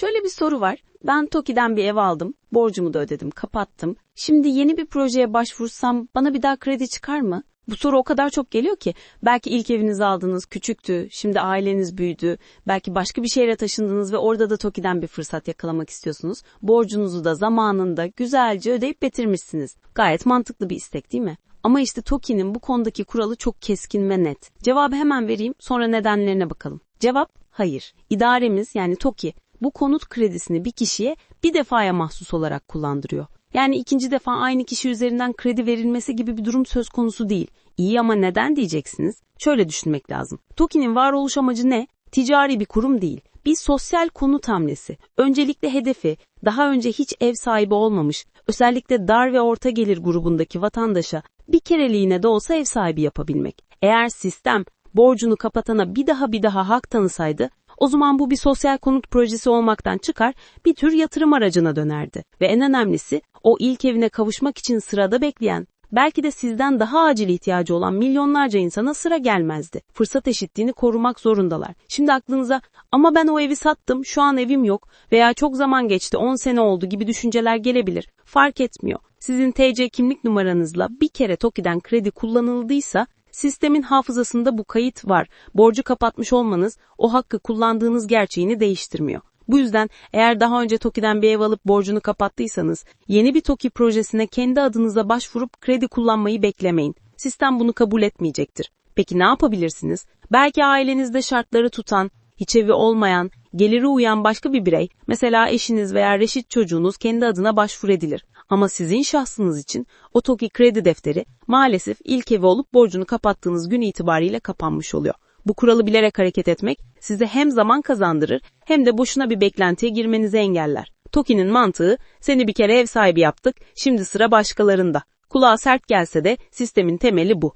Şöyle bir soru var. Ben Toki'den bir ev aldım. Borcumu da ödedim, kapattım. Şimdi yeni bir projeye başvursam bana bir daha kredi çıkar mı? Bu soru o kadar çok geliyor ki belki ilk evinizi aldınız, küçüktü, şimdi aileniz büyüdü, belki başka bir şehre taşındınız ve orada da Toki'den bir fırsat yakalamak istiyorsunuz. Borcunuzu da zamanında güzelce ödeyip bitirmişsiniz. Gayet mantıklı bir istek değil mi? Ama işte Toki'nin bu konudaki kuralı çok keskin ve net. Cevabı hemen vereyim, sonra nedenlerine bakalım. Cevap hayır. İdaremiz yani Toki bu konut kredisini bir kişiye bir defaya mahsus olarak kullandırıyor. Yani ikinci defa aynı kişi üzerinden kredi verilmesi gibi bir durum söz konusu değil. İyi ama neden diyeceksiniz? Şöyle düşünmek lazım. TOKİ'nin varoluş amacı ne? Ticari bir kurum değil. Bir sosyal konut hamlesi. Öncelikle hedefi daha önce hiç ev sahibi olmamış, özellikle dar ve orta gelir grubundaki vatandaşa bir kereliğine de olsa ev sahibi yapabilmek. Eğer sistem borcunu kapatana bir daha bir daha hak tanısaydı o zaman bu bir sosyal konut projesi olmaktan çıkar, bir tür yatırım aracına dönerdi. Ve en önemlisi o ilk evine kavuşmak için sırada bekleyen, belki de sizden daha acil ihtiyacı olan milyonlarca insana sıra gelmezdi. Fırsat eşitliğini korumak zorundalar. Şimdi aklınıza ama ben o evi sattım, şu an evim yok veya çok zaman geçti, 10 sene oldu gibi düşünceler gelebilir. Fark etmiyor. Sizin TC kimlik numaranızla bir kere TOKİ'den kredi kullanıldıysa Sistemin hafızasında bu kayıt var. Borcu kapatmış olmanız o hakkı kullandığınız gerçeğini değiştirmiyor. Bu yüzden eğer daha önce TOKİ'den bir ev alıp borcunu kapattıysanız yeni bir TOKİ projesine kendi adınıza başvurup kredi kullanmayı beklemeyin. Sistem bunu kabul etmeyecektir. Peki ne yapabilirsiniz? Belki ailenizde şartları tutan, hiç evi olmayan, geliri uyan başka bir birey, mesela eşiniz veya reşit çocuğunuz kendi adına başvur edilir. Ama sizin şahsınız için o TOKİ kredi defteri maalesef ilk evi olup borcunu kapattığınız gün itibariyle kapanmış oluyor. Bu kuralı bilerek hareket etmek size hem zaman kazandırır hem de boşuna bir beklentiye girmenizi engeller. TOKİ'nin mantığı seni bir kere ev sahibi yaptık, şimdi sıra başkalarında. Kulağa sert gelse de sistemin temeli bu.